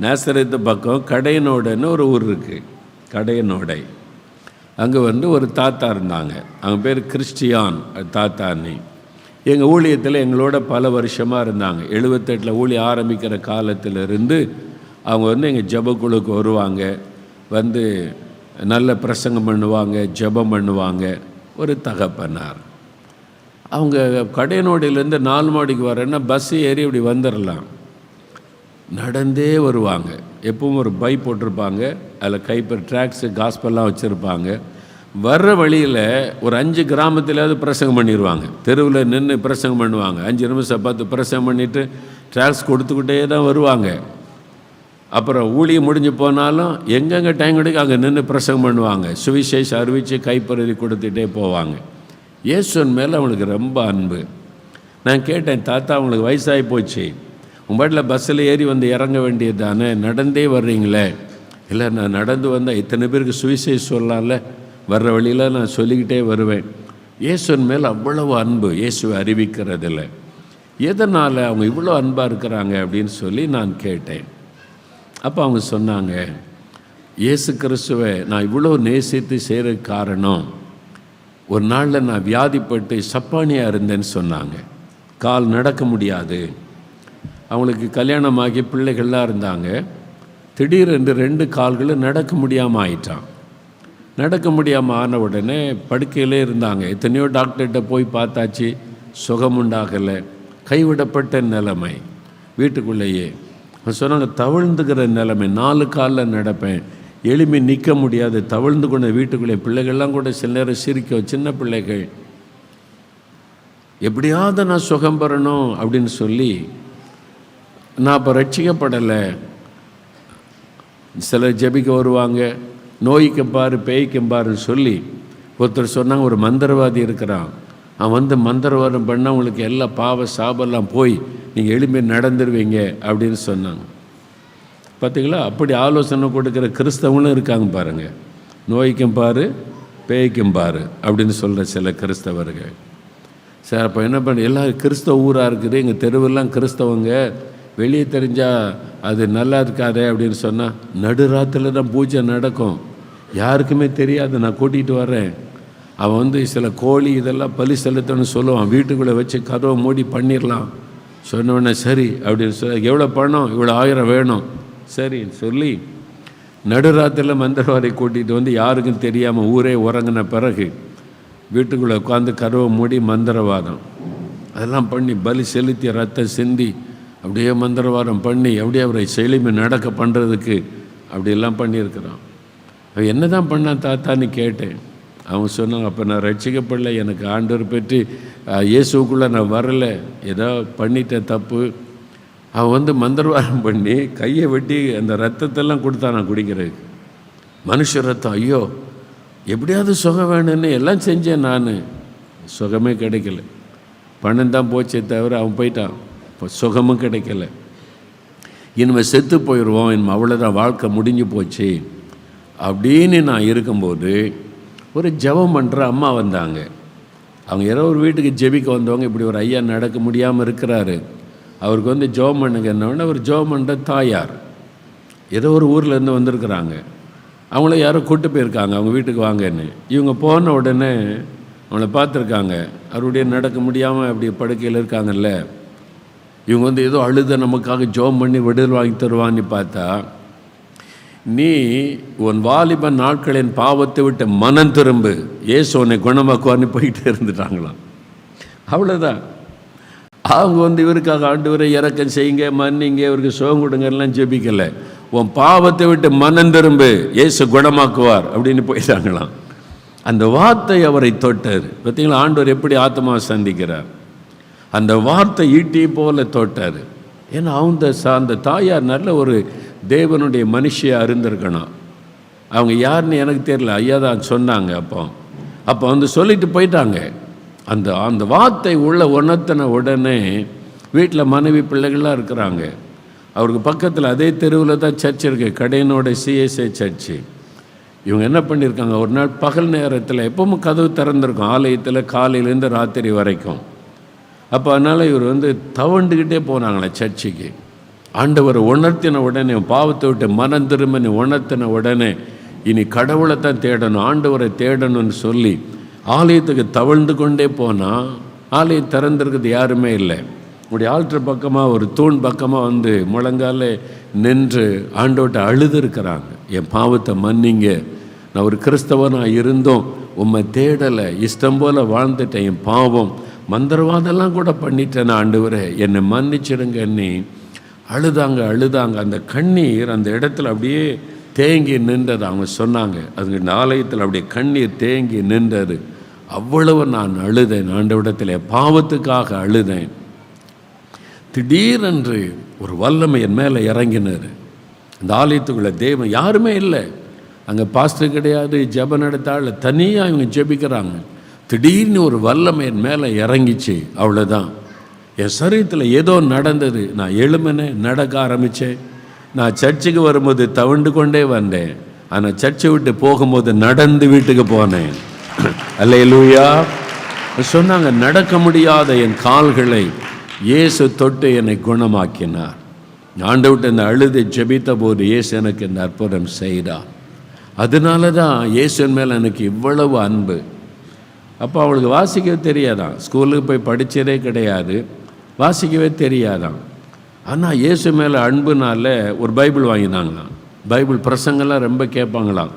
நேசரத்து பக்கம் கடையனோடன்னு ஒரு ஊர் இருக்குது கடையனோடை. அங்கே வந்து ஒரு தாத்தா இருந்தாங்க. அவங்க பேர் கிறிஸ்டியான் தாத்தான்னு. எங்கள் ஊழியத்தில் எங்களோட பல வருஷமாக இருந்தாங்க. எழுபத்தெட்டில் ஊழியம் ஆரம்பிக்கிற காலத்தில் இருந்து அவங்க வந்து எங்கள் ஜபக்குழுக்கு வருவாங்க. வந்து நல்ல பிரசங்கம் பண்ணுவாங்க ஜெபம் பண்ணுவாங்க. ஒரு தகப்பனார். அவங்க கடையனோடியிலேருந்து நாலு மாடிக்கு வரேன்னா பஸ் ஏறி இப்படி வந்துடலாம் நடந்தே வருவாங்க. எப்பவும் ஒரு பை போட்டிருப்பாங்க. அதில் கைப்பர் ட்ராக்ஸு காஸ்பெல்லாம் வச்சுருப்பாங்க. வர்ற வழியில் ஒரு அஞ்சு கிராமத்திலாவது பிரசங்கம் பண்ணிடுவாங்க தெருவில் நின்று பிரசங்கம் பண்ணுவாங்க. அஞ்சு நிமிஷம் பத்து பிரசங்கம் பண்ணிவிட்டு ட்ராக்ஸ் கொடுத்துக்கிட்டே தான் வருவாங்க. அப்புறம் ஊழியம் முடிஞ்சு போனாலும் எங்கெங்கே டைம் கிடைக்கும் அங்கே நின்று பிரசங்கம் பண்ணுவாங்க. சுவிசேஷம் அறிவித்து கைப்பறதி கொடுத்துட்டே போவாங்க. இயேசுவன் மேலே அவனுக்கு ரொம்ப அன்பு. நான் கேட்டேன் தாத்தா அவங்களுக்கு வயசாகி போச்சு. உங்கள் பாட்டில் பஸ்ஸில் ஏறி வந்து இறங்க வேண்டியது தானே நடந்தே வர்றீங்களே. இல்லை நான் நடந்து வந்தால் இத்தனை பேருக்கு சுவிசேஷம் சொல்லலாம்ல? வர்ற வழியில் நான் சொல்லிக்கிட்டே வருவேன். இயேசுன் மேல் அவ்வளவு அன்பு இயேசுவை அறிவிக்கிறதில்ல. எதனால் அவங்க இவ்வளோ அன்பாக இருக்கிறாங்க அப்படின்னு சொல்லி நான் கேட்டேன். அப்போ அவங்க சொன்னாங்க இயேசு கிறிஸ்துவை நான் இவ்வளோ நேசித்து செய்கிற காரணம் ஒரு நாளில் நான் வியாதிப்பட்டு சப்பானியாக இருந்தேன்னு சொன்னாங்க. கால் நடக்க முடியாது. அவங்களுக்கு கல்யாணமாகி பிள்ளைகள்லாம் இருந்தாங்க. திடீரென்று ரெண்டு கால்களும் நடக்க முடியாமல் ஆயிட்டான். நடக்க முடியாமல் ஆன உடனே படுக்கையிலே இருந்தாங்க. எத்தனையோ டாக்டர்கிட்ட போய் பார்த்தாச்சு சுகம் உண்டாகலை கைவிடப்பட்ட நிலைமை. வீட்டுக்குள்ளேயே சொன்னாங்க தவழ்ந்துக்கிற நிலைமை நாலு காலில் நடப்பேன். எளிமை நிற்க முடியாது தவழ்ந்து கொண்ட வீட்டுக்குள்ளே பிள்ளைகள்லாம் கூட சில நேரம் சிரிக்கும் சின்ன பிள்ளைகள். எப்படியாவது நான் சுகம் பெறணும் அப்படின்னு சொல்லி நான் இப்போ ரட்சிக்கப்படலை. சிலர் ஜெபிக்க வருவாங்க நோய்க்கு பாரு பேய்க்கு பாருன்னு சொல்லி ஒருத்தர் சொன்னாங்க ஒரு மந்திரவாதி இருக்கிறான். அவன் வந்து மந்திரவாதம் பண்ணால் உங்களுக்கு எல்லா பாவ சாபெல்லாம் போய் நீங்கள் எளிமை நடந்துருவீங்க அப்படின்னு சொன்னாங்க. பார்த்தீங்களா அப்படி ஆலோசனை கொடுக்குற கிறிஸ்தவங்களும் இருக்காங்க பாருங்கள் நோய்க்கும் பாரு பேய்க்கும் பாரு அப்படின்னு சொல்கிற சில கிறிஸ்தவர்கள். சார் அப்போ என்ன பண்ண எல்லா கிறிஸ்தவ ஊராக இருக்குது எங்கள் தெருவெல்லாம் கிறிஸ்தவங்க. வெளியே தெரிஞ்சால் அது நல்லா இருக்காதே அப்படின்னு சொன்னால் நடுராத்தில் தான் பூஜை நடக்கும். யாருக்குமே தெரியாது நான் கூட்டிகிட்டு வரேன் அவன் வந்து சில கோழி இதெல்லாம் பலி செலுத்தணும்னு சொல்லுவான். வீட்டுக்குள்ளே வச்சு கதவை மூடி பண்ணிடலாம் சொன்னோடனே சரி அப்படின்னு சொல்ல எவ்வளோ பணம்? இவ்வளோ ஆயிரம் வேணும். சரின்னு சொல்லி நடுராத்திரில் மந்திரவாதி கூட்டிகிட்டு வந்து யாருக்கும் தெரியாமல் ஊரே உறங்கின பிறகு வீட்டுக்குள்ளே உட்காந்து கருவை மூடி மந்திரவாதம். அதெல்லாம் பண்ணி பலி செலுத்தி ரத்தம் சிந்தி அப்படியே மந்திரவாதம் பண்ணி அப்படியே அவரை செயலிமை நடக்க பண்ணுறதுக்கு அப்படியெல்லாம் பண்ணியிருக்கிறான். அவன் என்ன தான் பண்ணான் தாத்தான்னு கேட்டேன். அவன் சொன்னாங்க அப்போ நான் ரட்சிக்கப்படல எனக்கு ஆண்டவர் பற்றி இயேசுக்குள்ளே நான் வரலை. ஏதோ பண்ணிட்டேன் தப்பு. அவன் வந்து மந்திரவாதம் பண்ணி கையை வெட்டி அந்த ரத்தத்தெல்லாம் கொடுத்தான் நான் குடிக்கிறதுக்கு. மனுஷ ரத்தம் ஐயோ எப்படியாவது சுகம் வேணும்னு எல்லாம் செஞ்சேன் நான். சுகமே கிடைக்கல. பணம் தான் போச்சே தவிர அவன் போயிட்டான். இப்போ சுகமும் கிடைக்கல. இனிமேல் செத்து போயிடுவோம் இனிமே அவ்வளோதான் வாழ்க்கை முடிஞ்சு போச்சு. அப்படின்னு நான் இருக்கும்போது ஒரு ஜபம் பண்ணுற அம்மா வந்தாங்க. அவங்க ஏதோ ஒரு வீட்டுக்கு ஜெபிக்க வந்தவங்க இப்படி ஒரு ஐயா நடக்க முடியாமல் இருக்கிறாரு. அவருக்கு வந்து ஜெபம் பண்ணுங்க என்னவுடனே அவர் ஜெபம் பண்ணுற தாயார். ஏதோ ஒரு ஊர்லேருந்து வந்திருக்கிறாங்க. அவங்கள யாரோ கூட்டு போயிருக்காங்க அவங்க வீட்டுக்கு வாங்கன்னு. இவங்க போன உடனே அவங்கள பார்த்துருக்காங்க. அவருடைய நடக்க முடியாமல் அப்படி படுக்கையில் இருக்காங்கல்ல. இவங்க வந்து ஏதோ அழுத நமக்காக ஜோம் பண்ணி விடுதல் வாங்கி தருவான்னு பார்த்தா நீ உன் வாலிப நாட்களின் பாவத்தை விட்டு மனம் திரும்பு. ஏசு உன்னை குணமாக்குவான்னு போயிட்டே இருந்துட்டாங்களாம். அவ்வளோதான் அவங்க வந்து இவருக்காக ஆண்டவரை இறக்கம் செய்யுங்க மன்னிங்க இவருக்கு சுகம் கொடுங்கலாம் ஜெபிக்கலை. உன் பாவத்தை விட்டு மனம் திரும்பு. ஏசு குணமாக்குவார். அப்படின்னு போயிட்டாங்களாம். அந்த வார்த்தை அவரை தொட்டார். பார்த்தீங்களா? ஆண்டவர் எப்படி ஆத்மாவை சந்திக்கிறார்? அந்த வார்த்தை ஈட்டி போல தோட்டார். ஏன்னா அவங்க அந்த தாயார் நல்ல ஒரு தேவனுடைய மனுஷியாக இருந்திருக்கணும். அவங்க யாருன்னு எனக்கு தெரியல. ஐயா தான் சொன்னாங்க அப்போ. அப்போ வந்து சொல்லிட்டு போயிட்டாங்க. அந்த அந்த வார்த்தை உள்ள உணர்த்தின உடனே வீட்டில் மனைவி பிள்ளைகள்லாம் இருக்கிறாங்க. அவருக்கு பக்கத்தில் அதே தெருவில் தான் சர்ச் இருக்குது கடையனோட சிஎஸ்ஏ சர்ச்சு. இவங்க என்ன பண்ணியிருக்காங்க? ஒரு நாள் பகல் நேரத்தில் எப்பவும் கதவு திறந்திருக்கும். ஆலயத்தில் காலையிலேருந்து ராத்திரி வரைக்கும். அப்போ அதனால் இவர் வந்து தவண்டுக்கிட்டே போனாங்களே சர்ச்சுக்கு. ஆண்டவரை உணர்த்தின உடனே பாவத்தை விட்டு மனம் திரும்பின உணர்த்தின உடனே இனி கடவுளை தான் தேடணும் ஆண்டவரை தேடணும்னு சொல்லி ஆலயத்துக்கு தவழ்ந்து கொண்டே போனால் ஆலயம் திறந்துருக்குது யாருமே இல்லை. உடைய ஆல்டர் பக்கமாக ஒரு தூண் பக்கமாக வந்து முழங்கால நின்று ஆண்டோட்ட அழுதுருக்கிறாங்க. என் பாவத்தை மன்னிங்க. நான் ஒரு கிறிஸ்தவனாக இருந்தோம் உம்மை தேடலை. இஷ்டம் போல் வாழ்ந்துட்டேன். என் பாவம் மந்திரவாதெல்லாம் கூட பண்ணிட்டேன் ஆண்டவரே என்னை மன்னிச்சிடுங்க நீ அழுதாங்க அழுதாங்க. அந்த கண்ணீர் அந்த இடத்துல அப்படியே தேங்கி நின்றது. அவங்க சொன்னாங்க அதுங்க ஆலயத்தில் அப்படியே கண்ணீர் தேங்கி நின்றது. அவ்வளவு நான் அழுதேன் ஆண்டவிடத்தில் பாவத்துக்காக அழுதேன். திடீரென்று ஒரு வல்லமை என் மேலே இறங்கினார் இந்த ஆலயத்துக்குள்ள தெய்வம் யாருமே இல்லை. அங்கே பாஸ்டர் கிடையாது ஜெபம் நடத்தாள் தனியாக இவங்க ஜெபிக்கிறாங்க. திடீர்னு ஒரு வல்லமையின் என் மேலே இறங்கிச்சு அவ்வளோதான் என் சரீரத்தில் ஏதோ நடந்தது. நான் எழுமனேன் நடக்க ஆரம்பித்தேன் நான் சர்ச்சுக்கு வரும்போது தவண்டு கொண்டே வந்தேன். ஆனால் சர்ச்சை விட்டு போகும்போது நடந்து வீட்டுக்கு போனேன். அல்லேலூயா. சொன்னாங்க நடக்க முடியாத என் கால்களை இயேசு தொட்டு என்னை குணமாக்கினார். ஆண்டு விட்டு இந்த அழுது ஜெபித்த போது இயேசு எனக்கு இந்த அற்புதம் செய்தார். அதனால தான் இயேசுவின் மேலே எனக்கு இவ்வளவு அன்பு. அப்போ அவளுக்கு வாசிக்கவே தெரியாதான். ஸ்கூலுக்கு போய் படித்ததே கிடையாது. வாசிக்கவே தெரியாதான். ஆனால் இயேசு மேலே அன்புனால ஒரு பைபிள் வாங்கினாங்களாம். பைபிள் பிரசங்கெல்லாம் ரொம்ப கேட்பாங்களாம்.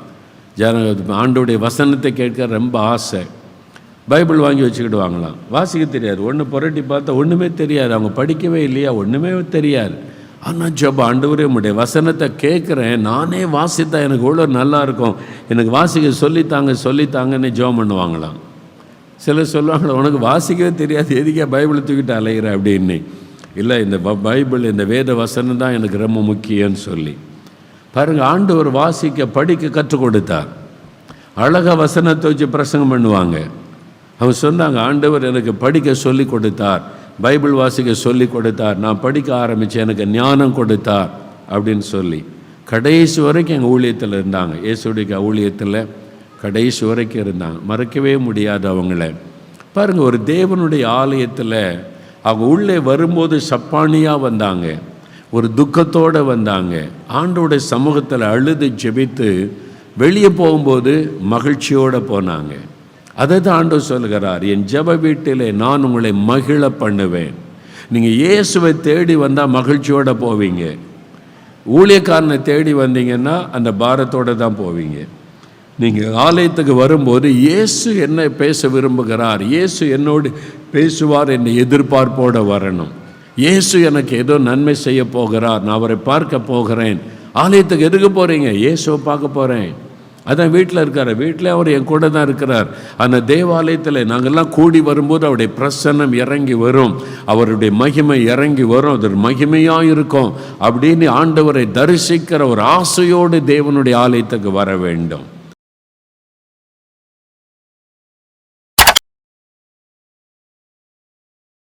ஜன ஆண்டோடைய வசனத்தை கேட்க ரொம்ப ஆசை. பைபிள் வாங்கி வச்சுக்கிடுவாங்களாம். வாசிக்க தெரியாது. ஒன்று புரட்டி பார்த்தா ஒன்றுமே தெரியாது. அவங்க படிக்கவே இல்லையா? ஒன்றுமே தெரியாது. ஆனால் ஜப ஆண்டவரே உடைய வசனத்தை கேட்குறேன். நானே வாசித்தா எனக்கு எவ்வளோ நல்லா இருக்கும். எனக்கு வாசிக்க சொல்லித்தாங்க சொல்லித்தாங்கன்னு ஜெபம் பண்ணுவாங்களாம். சிலர் சொல்லுவாங்க உனக்கு வாசிக்கவே தெரியாது எதுக்கே பைபிளை தூக்கிட்டு அலையிற? அப்படின்னு. இல்லை இந்த பைபிள் இந்த வேத வசனம் தான் எனக்கு ரொம்ப முக்கியம்னு சொல்லி. பாருங்கள் ஆண்டவர் வாசிக்க படிக்க கற்றுக் கொடுத்தார். அழகா வசனத்தை வச்சு பிரசங்கம் பண்ணுவாங்க. அவங்க சொன்னாங்க ஆண்டவர் எனக்கு படிக்க சொல்லி கொடுத்தார் பைபிள் வாசிக்க சொல்லி கொடுத்தார் நான் படிக்க ஆரம்பித்தேன் எனக்கு ஞானம் கொடுத்தார் அப்படின்னு சொல்லி. கடைசி வரைக்கும் எங்கள் ஊழியத்தில் இருந்தாங்க. இயேசுடைய ஊழியத்தில் கடைசி வரைக்கும் இருந்தாங்க மறக்கவே முடியாது அவங்கள. பாருங்கள் ஒரு தேவனுடைய ஆலயத்தில் அவங்க உள்ளே வரும்போது சப்பானியாக வந்தாங்க. ஒரு துக்கத்தோடு வந்தாங்க. ஆண்டோடைய சமூகத்தில் அழுது ஜெபித்து வெளியே போகும்போது மகிழ்ச்சியோடு போனாங்க. அதை தான் ஆண்டவர் சொல்கிறார் என் ஜெப வீட்டிலே நான் உங்களை மகிழ பண்ணுவேன். நீங்கள் இயேசுவை தேடி வந்தால் மகிழ்ச்சியோடு போவீங்க. ஊழியக்காரனை தேடி வந்தீங்கன்னா அந்த பாரத்தோடு தான் போவீங்க. நீங்கள் ஆலயத்துக்கு வரும்போது இயேசு என்ன பேச விரும்புகிறார். இயேசு என்னோடு பேசுவார் என்னை எதிர்பார்ப்போடு வரணும். இயேசு எனக்கு ஏதோ நன்மை செய்ய போகிறார். நான் அவரை பார்க்க போகிறேன். ஆலயத்துக்கு எதுக்கு போகிறீங்க இயேசுவை பார்க்க போகிறேன் அதான் வீட்டில் இருக்கார். வீட்டில் அவர் என் கூட தான் இருக்கிறார். அந்த தேவாலயத்தில் நாங்கள்லாம் கூடி வரும்போது அவருடைய பிரசன்னம் இறங்கி வரும். அவருடைய மகிமை இறங்கி வரும். அது ஒரு மகிமையாக இருக்கும். அப்படின்னு ஆண்டவரை தரிசிக்கிற ஒரு ஆசையோடு தேவனுடைய ஆலயத்துக்கு வர வேண்டும்.